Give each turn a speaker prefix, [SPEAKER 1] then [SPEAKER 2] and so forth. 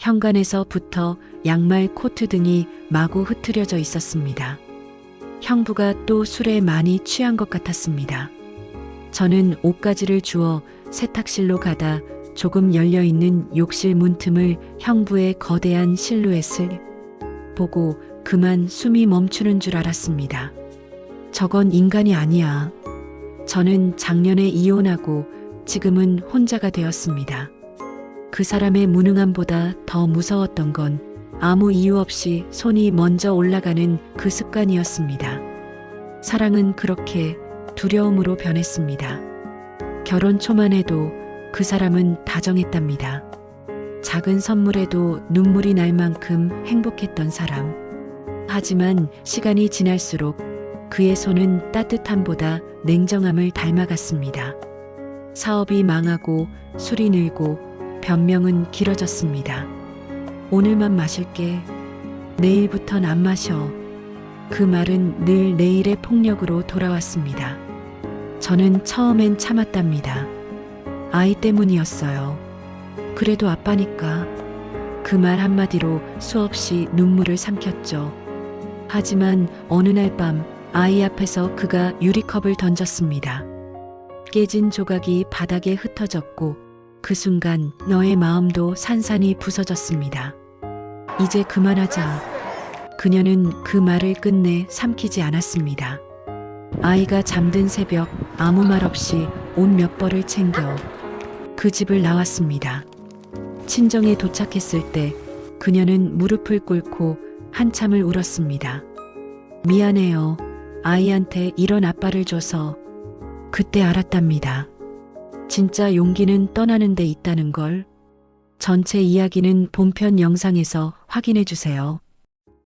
[SPEAKER 1] 현관에서부터 양말, 코트 등이 마구 흩트려져 있었습니다. 형부가 또 술에 많이 취한 것 같았습니다. 저는 옷가지를 주워 세탁실로 가다 조금 열려 있는 욕실 문틈을 형부의 거대한 실루엣을 보고 그만 숨이 멈추는 줄 알았습니다. 저건 인간이 아니야. 저는 작년에 이혼하고 지금은 혼자가 되었습니다. 그 사람의 무능함보다 더 무서웠던 건 아무 이유 없이 손이 먼저 올라가는 그 습관이었습니다. 사랑은 그렇게 두려움으로 변했습니다. 결혼 초만 해도 그 사람은 다정했답니다. 작은 선물에도 눈물이 날 만큼 행복했던 사람. 하지만 시간이 지날수록 그의 손은 따뜻함보다 냉정함을 닮아갔습니다. 사업이 망하고 술이 늘고 변명은 길어졌습니다. 오늘만 마실게. 내일부턴 안 마셔. 그 말은 늘 내일의 폭력으로 돌아왔습니다. 저는 처음엔 참았답니다. 아이 때문이었어요. 그래도 아빠니까. 그 말 한마디로 수없이 눈물을 삼켰죠. 하지만 어느 날 밤 아이 앞에서 그가 유리컵을 던졌습니다. 깨진 조각이 바닥에 흩어졌고 그 순간 너의 마음도 산산이 부서졌습니다. 이제 그만하자. 그녀는 그 말을 끝내 삼키지 않았습니다. 아이가 잠든 새벽 아무 말 없이 옷 몇 벌을 챙겨 그 집을 나왔습니다. 친정에 도착했을 때 그녀는 무릎을 꿇고 한참을 울었습니다. 미안해요. 아이한테 이런 아빠를 줘서 그때 알았답니다. 진짜 용기는 떠나는 데 있다는 걸. 전체 이야기는 본편 영상에서 확인해 주세요.